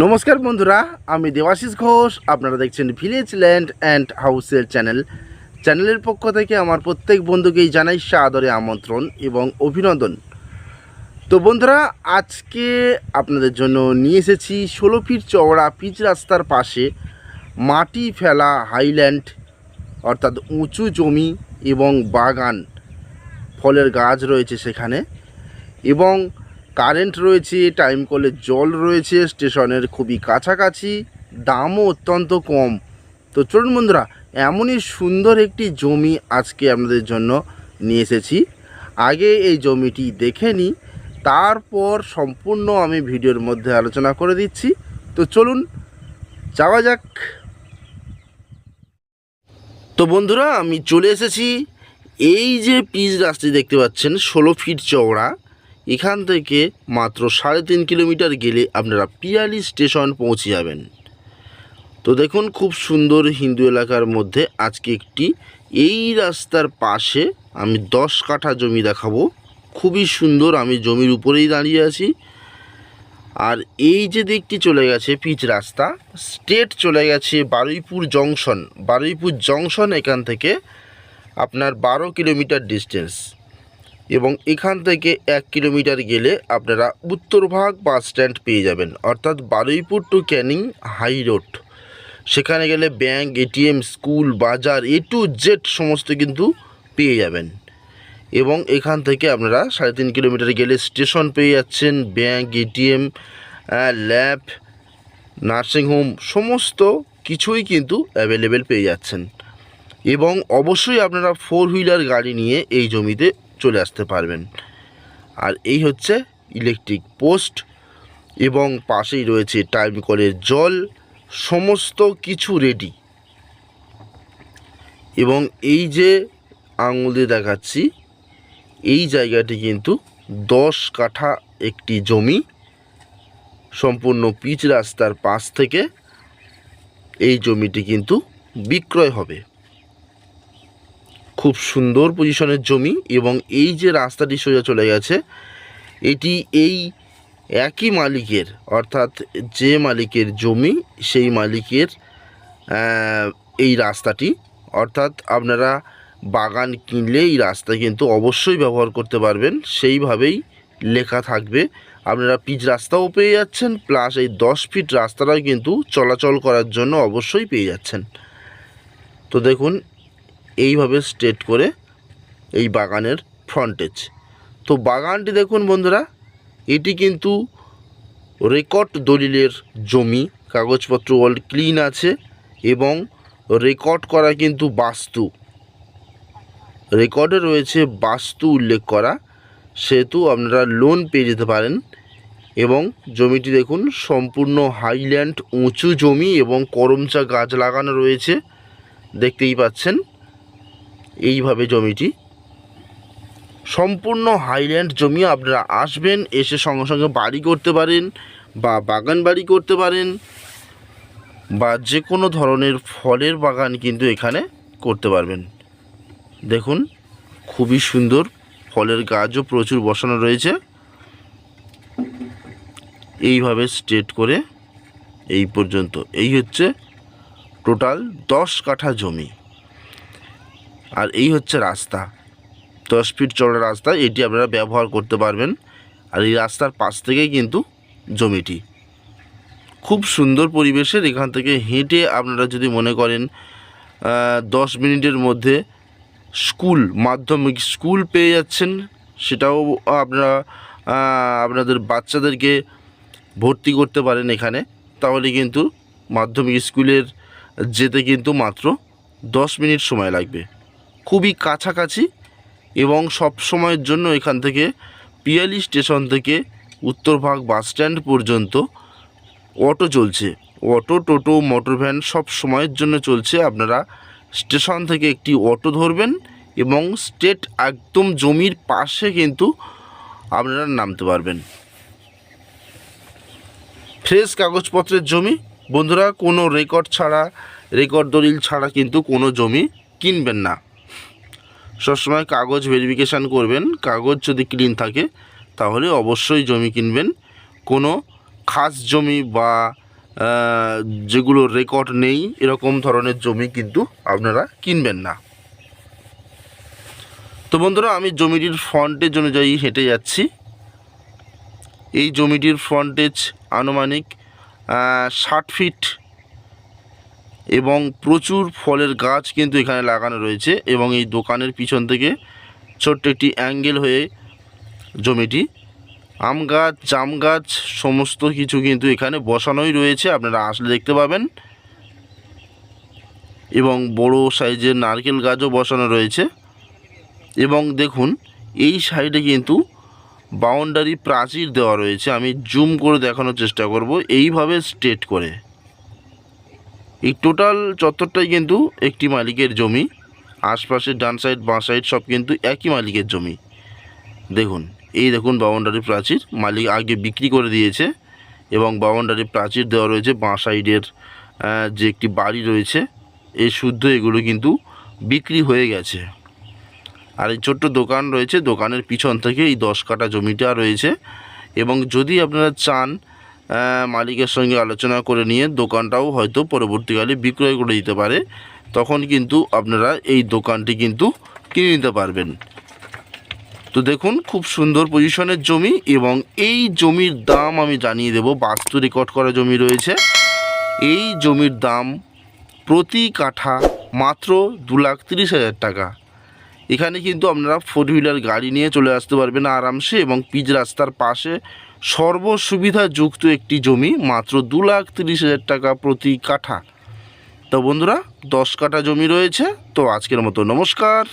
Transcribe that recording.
নমস্কার বন্ধুরা, আমি দেবাশিস ঘোষ, আপনারা দেখছেন ভিলেজ ল্যান্ড অ্যান্ড হাউসের চ্যানেল চ্যানেলের পক্ষ থেকে আমার প্রত্যেক বন্ধুকেই জানাই সাদরে আমন্ত্রণ এবং অভিনন্দন। তো বন্ধুরা, আজকে আপনাদের জন্য নিয়ে এসেছি ষোলো ফিট চওড়া পিচ রাস্তার পাশে মাটি ফেলা হাইল্যান্ড অর্থাৎ উঁচু জমি এবং বাগান। ফলের গাছ রয়েছে সেখানে এবং কারেন্ট রয়েছে টাইম কলের জল রয়েছে, স্টেশনের খুবই কাছাকাছি, দামও অত্যন্ত কম। তো চলুন বন্ধুরা, এমনই সুন্দর একটি জমি আজকে আপনাদের জন্য নিয়ে এসেছি। আগে এই জমিটি দেখে নিই, তারপর সম্পূর্ণ আমি ভিডিওর মধ্যে আলোচনা করে দিচ্ছি। তো চলুন, যাওয়া যাক। তো বন্ধুরা, আমি চলে এসেছি, এই যে পিচ রাস্তাটি দেখতে পাচ্ছেন, ষোলো ফিট চওড়া। এখান থেকে মাত্র সাড়ে তিন কিলোমিটার গেলে আপনারা পিয়ালি স্টেশন পৌঁছে যাবেন। তো দেখুন, খুব সুন্দর হিন্দু এলাকার মধ্যে আজকে একটি, এই রাস্তার পাশে আমি দশ কাঠা জমি দেখাবো। খুবই সুন্দর, আমি জমির উপরেই দাঁড়িয়ে আছি। আর এই যে দিকটি চলে গেছে পিচ রাস্তা, স্টেট চলে গেছে বারুইপুর জংশন। বারুইপুর জংশন এখান থেকে আপনার বারো কিলোমিটার ডিস্টেন্স এবং এখান থেকে এক কিলোমিটার গেলে আপনারা উত্তরভাগ বাস স্ট্যান্ড পেয়ে যাবেন, অর্থাৎ Baruipur to Canning high road. সেখানে গেলে ব্যাংক এটিএম স্কুল, বাজার, এ টু জেড সমস্ত কিন্তু পেয়ে যাবেন। এবং এখান থেকে আপনারা সাড়ে তিন কিলোমিটার গেলে স্টেশন পেয়ে যাচ্ছেন, ব্যাংক এটিএম ল্যাব নার্সিংহোম সমস্ত কিছুই কিন্তু অ্যাভেলেবেল পেয়ে যাচ্ছেন। এবং অবশ্যই আপনারা ফোর হুইলার গাড়ি নিয়ে এই জমিতে চলে আসতে পারবেন। আর এই হচ্ছে ইলেকট্রিক পোস্ট এবং পাশেই রয়েছে টাইম কলের জল, সমস্ত কিছু রেডি এবং এই যে আঙুল দিয়ে দেখাচ্ছি, এই জায়গাটি কিন্তু দশ কাঠা একটি জমি, সম্পূর্ণ পিচ রাস্তার পাশ থেকে এই জমিটি কিন্তু বিক্রয় হবে। খুব সুন্দর পজিশনের জমি এবং এই যে রাস্তাটি সোজা চলে গেছে, এটি এই একই মালিকের, অর্থাৎ যে মালিকের জমি, সেই মালিকের এই রাস্তাটি। অর্থাৎ আপনারা বাগান কিনলে এই রাস্তা কিন্তু অবশ্যই ব্যবহার করতে পারবেন। সেইভাবেই লেখা থাকবে। আপনারা পিচ রাস্তাও পেয়ে যাচ্ছেন প্লাস এই দশ ফিট রাস্তাটাও কিন্তু চলাচল করার জন্য অবশ্যই পেয়ে যাচ্ছেন। তো দেখুন এইভাবে স্ট্রেট করে এই বাগানের ফ্রন্টেজ তো বাগানটি দেখুন বন্ধুরা, এটি কিন্তু রেকর্ড দলিলের জমি, কাগজপত্র অল ক্লিন আছে এবং রেকর্ড করা কিন্তু বাস্তু। রেকর্ডে রয়েছে বাস্তু উল্লেখ করা, সেহেতু আপনারা লোন পেয়ে যেতে পারেন এবং জমিটি দেখুন সম্পূর্ণ হাইল্যান্ড উঁচু জমি এবং করমচা গাছ লাগানো রয়েছে, দেখতেই পাচ্ছেন। এইভাবে জমিটি। সম্পূর্ণ হাইল্যান্ড জমি, আপনারা আসবেন, এসে সঙ্গে সঙ্গে বাড়ি করতে পারেন বা বাগান বাড়ি করতে পারেন বা যে কোনো ধরনের ফলের বাগান কিন্তু এখানে করতে পারবেন। দেখুন, খুবই সুন্দর ফলের গাছও প্রচুর বসানো রয়েছে। এইভাবে স্ট্রেট করে এই পর্যন্ত। এই হচ্ছে টোটাল দশ কাঠা জমি। আর এই হচ্ছে রাস্তা। দশ ফিট চড়া রাস্তা, এটি আপনারা ব্যবহার করতে পারবেন। আর এই রাস্তার পাশ থেকেই কিন্তু জমিটি। খুব সুন্দর পরিবেশের এখান থেকে হেঁটে আপনারা যদি মনে করেন দশ মিনিটের মধ্যে স্কুল, মাধ্যমিক স্কুল পেয়ে যাচ্ছেন, সেটাও আপনারা আপনাদের বাচ্চাদেরকে ভর্তি করতে পারেন এখানে। তাহলে কিন্তু মাধ্যমিক স্কুলের যেতে কিন্তু মাত্র দশ মিনিট সময় লাগবে। খুবই কাছাকাছি এবং সব সময়ের জন্য এখান থেকে পিয়ালি স্টেশন থেকে উত্তরভাগ বাস স্ট্যান্ড পর্যন্ত অটো চলছে। অটো, টোটো, মোটর ভ্যান সব সময়ের জন্য চলছে। আপনারা স্টেশন থেকে একটি অটো ধরবেন এবং স্টেট একদম জমির পাশে কিন্তু আপনারা নামতে পারবেন। ফ্রেশ কাগজপত্রের জমি। বন্ধুরা, কোনো রেকর্ড ছাড়া, রেকর্ড দলিল ছাড়া কিন্তু কোনো জমি কিনবেন না। সবসময় কাগজ ভেরিফিকেশান করবেন। কাগজ যদি ক্লিন থাকে, তাহলে অবশ্যই জমি কিনবেন। কোনো খাস জমি বা যেগুলো রেকর্ড নেই, এরকম ধরনের জমি কিন্তু আপনারা কিনবেন না। তো বন্ধুরা, আমি জমিটির ফ্রন্টেজ অনুযায়ী হেঁটে যাচ্ছি। এই জমিটির ফ্রন্টেজ আনুমানিক ষাট ফিট এবং প্রচুর ফলের গাছ কিন্তু এখানে লাগানো রয়েছে এবং এই দোকানের পিছন থেকে ছোট্ট একটি অ্যাঙ্গেল হয়ে জমিটি। আম গাছ, জাম গাছ, সমস্ত কিছু কিন্তু এখানে বসানোই রয়েছে, আপনারা আসলে দেখতে পাবেন। এবং বড় সাইজের নারকেল গাছও বসানো রয়েছে। এবং দেখুন, এই সাইডে কিন্তু বাউন্ডারি প্রাচীর দেওয়া রয়েছে, আমি জুম করে দেখানোর চেষ্টা করব, এইভাবে স্ট্রেট করে। এই টোটাল চত্বরটাই কিন্তু একটি মালিকের জমি। আশপাশে ডান সাইড, বাঁ সাইড সব কিন্তু একই মালিকের জমি। দেখুন, এই দেখুন বাউন্ডারি প্রাচীর। মালিক আগে বিক্রি করে দিয়েছে এবং বাউন্ডারি প্রাচীর দেওয়া রয়েছে বাঁ সাইডের যে একটি বাড়ি রয়েছে, এই শুদ্ধ এগুলো কিন্তু বিক্রি হয়ে গেছে। আর এই ছোট্ট দোকান রয়েছে, দোকানের পিছন থেকে এই দশ কাটা জমিটা রয়েছে। এবং যদি আপনারা চান মালিকের সঙ্গে আলোচনা করে নিয়ে দোকানটাও হয়তো পরবর্তীকালে বিক্রয় করে দিতে পারে। তখন কিন্তু আপনারা এই দোকানটি কিন্তু কিনে নিতে পারবেন। তো দেখুন, খুব সুন্দর পজিশনের জমি এবং এই জমির দাম আমি জানিয়ে দেব। বাস্তু রেকর্ড করা জমি রয়েছে। এই জমির দাম প্রতি কাঠা মাত্র দু লাখ তিরিশ হাজার টাকা। এখানে কিন্তু আপনারা ফোর হুইলার গাড়ি নিয়ে চলে আসতে পারবেন আরামসে এবং পিচ রাস্তার পাশে সর্বসুবিধাযুক্ত একটি জমি মাত্র দু লাখ তিরিশ হাজার টাকা প্রতি কাঠা। তো বন্ধুরা, দশ কাঠা জমি রয়েছে, তো আজকের মতো নমস্কার।